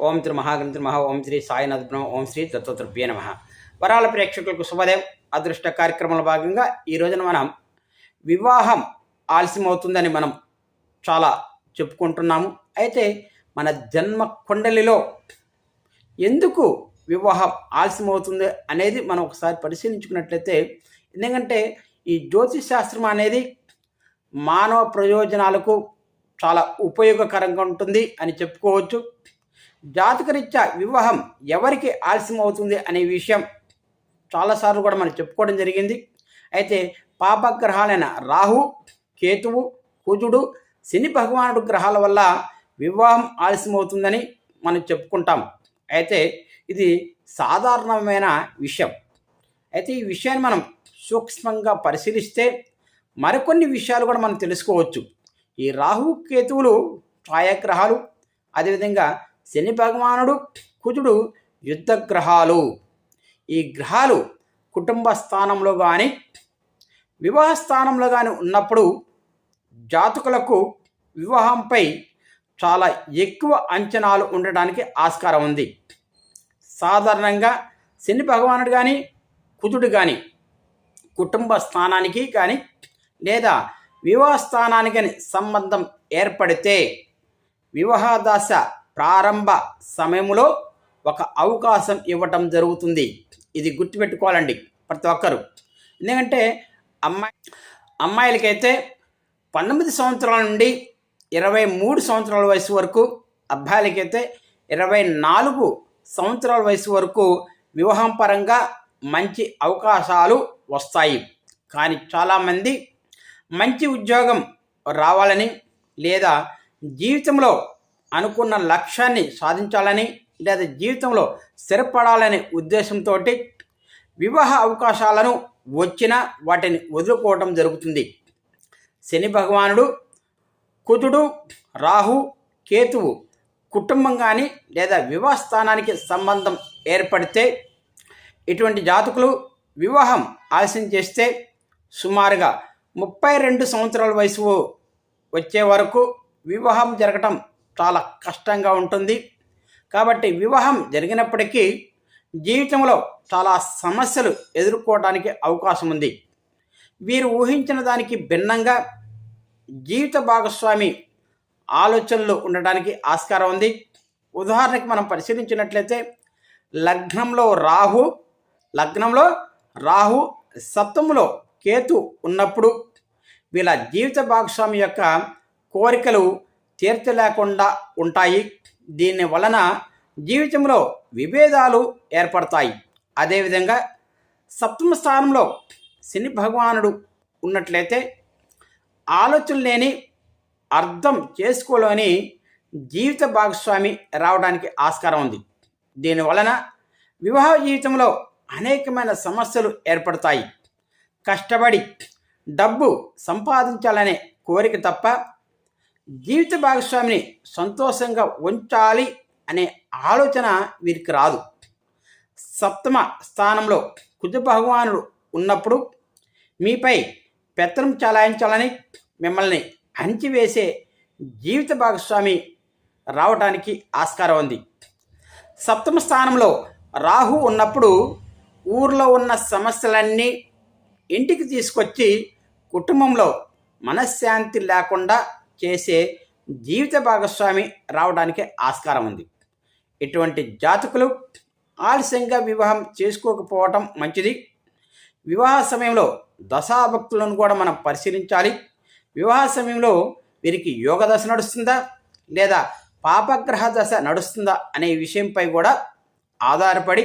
ఓం three మహాగణిత మహా ఓం శ్రీ సాయినాథ్ బ్రహ్మ ఓం శ్రీ దత్తృభ్య నమ. వరాల ప్రేక్షకులకు శుభోదయం. అదృష్ట కార్యక్రమంలో భాగంగా ఈ రోజున మనం వివాహం ఆలస్యమవుతుందని మనం చాలా చెప్పుకుంటున్నాము. అయితే మన జన్మ కుండలిలో ఎందుకు వివాహం ఆలస్యమవుతుంది అనేది మనం ఒకసారి పరిశీలించుకున్నట్లయితే ఎందుకంటే ఈ జ్యోతిష్ శాస్త్రం అనేది మానవ ప్రయోజనాలకు చాలా ఉపయోగకరంగా ఉంటుంది అని చెప్పుకోవచ్చు. జాతకరీత్యా వివాహం ఎవరికి ఆలస్యం అవుతుంది అనే విషయం చాలాసార్లు కూడా మనం చెప్పుకోవడం జరిగింది. అయితే పాపగ్రహాలైన రాహు కేతువు కుజుడు శని భగవానుడు గ్రహాల వల్ల వివాహం ఆలస్యం అవుతుందని మనం చెప్పుకుంటాం. అయితే ఇది సాధారణమైన విషయం. అయితే ఈ విషయాన్ని మనం సూక్ష్మంగా పరిశీలిస్తే మరికొన్ని విషయాలు కూడా మనం తెలుసుకోవచ్చు. ఈ రాహు కేతువులు ఛాయాగ్రహాలు అదేవిధంగా శని భగవానుడు కుజుడు యుద్ధ గ్రహాలు ఈ గ్రహాలు కుటుంబ స్థానంలో కానీ వివాహ స్థానంలో కానీ ఉన్నప్పుడు జాతకులకు వివాహంపై చాలా ఎక్కువ అంచనాలు ఉండడానికి ఆస్కారం ఉంది. సాధారణంగా శని భగవానుడు కానీ కుజుడు కానీ కుటుంబ స్థానానికి కానీ లేదా వివాహ స్థానానికి కానీ సంబంధం ఏర్పడితే వివాహ దశ ప్రారంభ సమయంలో ఒక అవకాశం ఇవ్వటం జరుగుతుంది. ఇది గుర్తుపెట్టుకోవాలండి ప్రతి ఒక్కరు. ఎందుకంటే అమ్మాయి అమ్మాయిలకైతే పంతొమ్మిది సంవత్సరాల నుండి ఇరవై మూడు సంవత్సరాల వయసు వరకు అబ్బాయిలకైతే ఇరవై నాలుగు సంవత్సరాల వయసు వరకు వివాహం పరంగా మంచి అవకాశాలు వస్తాయి. కానీ చాలామంది మంచి ఉద్యోగం రావాలని లేదా జీవితంలో అనుకున్న లక్ష్యాన్ని సాధించాలని లేదా జీవితంలో స్థిరపడాలనే ఉద్దేశంతో వివాహ అవకాశాలను వచ్చినా వాటిని వదులుకోవటం జరుగుతుంది. శని భగవానుడు కుతుడు రాహు కేతువు కుటుంబం కానీ లేదా వివాహ స్థానానికి సంబంధం ఏర్పడితే ఇటువంటి జాతకులు వివాహం ఆలస్యం చేస్తే సుమారుగా ముప్పై రెండు సంవత్సరాల వయసు వచ్చే వరకు వివాహం జరగటం చాలా కష్టంగా ఉంటుంది. కాబట్టి వివాహం జరిగినప్పటికీ జీవితంలో చాలా సమస్యలు ఎదుర్కోవడానికి అవకాశం ఉంది. వీరు ఊహించిన దానికి భిన్నంగా జీవిత భాగస్వామి ఆలోచనలు ఉండడానికి ఆస్కారం ఉంది. ఉదాహరణకి మనం పరిశీలించినట్లయితే లగ్నంలో రాహు లగ్నంలో రాహు సప్తములో కేతు ఉన్నప్పుడు వీళ్ళ జీవిత భాగస్వామి యొక్క కోరికలు తీర్చలేకుండా ఉంటాయి. దీని వలన జీవితంలో విభేదాలు ఏర్పడతాయి. అదేవిధంగా సప్తమ స్థానంలో శని భగవానుడు ఉన్నట్లయితే ఆలోచన లేని అర్థం చేసుకోలేని జీవిత భాగస్వామి రావడానికి ఆస్కారం ఉంది. దీని వలన వివాహ జీవితంలో అనేకమైన సమస్యలు ఏర్పడతాయి. కష్టపడి డబ్బు సంపాదించాలనే కోరిక తప్ప జీవిత భాగస్వామిని సంతోషంగా ఉంచాలి అనే ఆలోచన వీరికి రాదు. సప్తమ స్థానంలో కుజ భగవానుడు ఉన్నప్పుడు మీపై పెత్తనం చలాయించాలని మిమ్మల్ని అణిచివేసే జీవిత భాగస్వామి రావడానికి ఆస్కారం ఉంది. సప్తమ స్థానంలో రాహు ఉన్నప్పుడు ఊర్లో ఉన్న సమస్యలన్నీ ఇంటికి తీసుకొచ్చి కుటుంబంలో మనశ్శాంతి లేకుండా చేసే జీవిత భాగస్వామి రావడానికి ఆస్కారం ఉంది. ఇటువంటి జాతకులు ఆలస్యంగా వివాహం చేసుకోకపోవటం మంచిది. వివాహ సమయంలో దశాభక్తులను కూడా మనం పరిశీలించాలి. వివాహ సమయంలో వీరికి యోగ దశ నడుస్తుందా? లేదా పాపగ్రహ దశ నడుస్తుందా అనే విషయంపై కూడా ఆధారపడి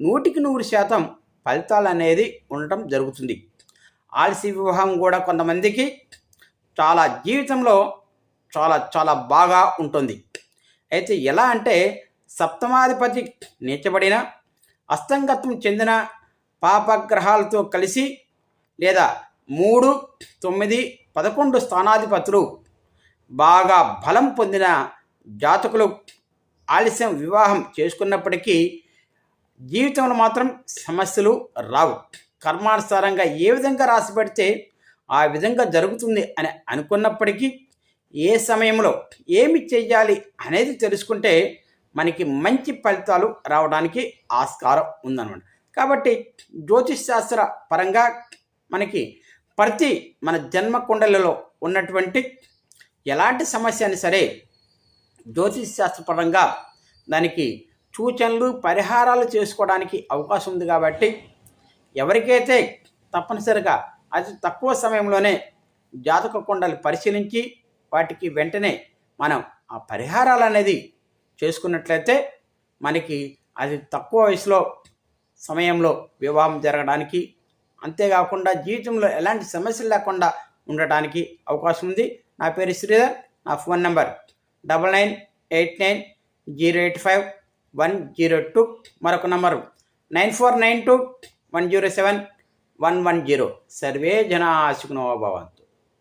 నూటికి నూరు శాతం ఫలితాలు అనేది ఉండటం జరుగుతుంది. ఆలస్య వివాహం కూడా కొంతమందికి చాలా జీవితంలో చాలా చాలా బాగా ఉంటుంది. అయితే ఎలా అంటే సప్తమాధిపతి నీచబడిన అస్తంగత్వం చెందిన పాపగ్రహాలతో కలిసి లేదా మూడు తొమ్మిది పదకొండు స్థానాధిపతులు బాగా బలం పొందిన జాతకులు ఆలస్యం వివాహం చేసుకున్నప్పటికీ జీవితంలో మాత్రం సమస్యలు రావు. కర్మానుసారంగా ఏ విధంగా రాసి పెడితే ఆ విధంగా జరుగుతుంది అని అనుకున్నప్పటికీ ఏ సమయంలో ఏమి చేయాలి అనేది తెలుసుకుంటే మనకి మంచి ఫలితాలు రావడానికి ఆస్కారం ఉందన్నమాట. కాబట్టి జ్యోతిష్ శాస్త్ర పరంగా మనకి ప్రతి మన జన్మ కుండలలో ఉన్నటువంటి ఎలాంటి సమస్య అయినా సరే జ్యోతిష్ శాస్త్రపరంగా దానికి సూచనలు పరిహారాలు చేసుకోవడానికి అవకాశం ఉంది కాబట్టి ఎవరికైతే తప్పనిసరిగా అతి తక్కువ సమయంలోనే జాతక కుండలు పరిశీలించి వాటికి వెంటనే మనం ఆ పరిహారాలు అనేది చేసుకున్నట్లయితే మనకి అది తక్కువ వయసులో సమయంలో వివాహం జరగడానికి అంతేకాకుండా జీవితంలో ఎలాంటి సమస్యలు లేకుండా ఉండటానికి అవకాశం ఉంది. నా పేరు శ్రీధర్ నా phone number double nine eight nine zero eight five one zero two. మరొక number nine four nine two one zero seven. One one zero. Survey జనా సుఖనో భవంతు.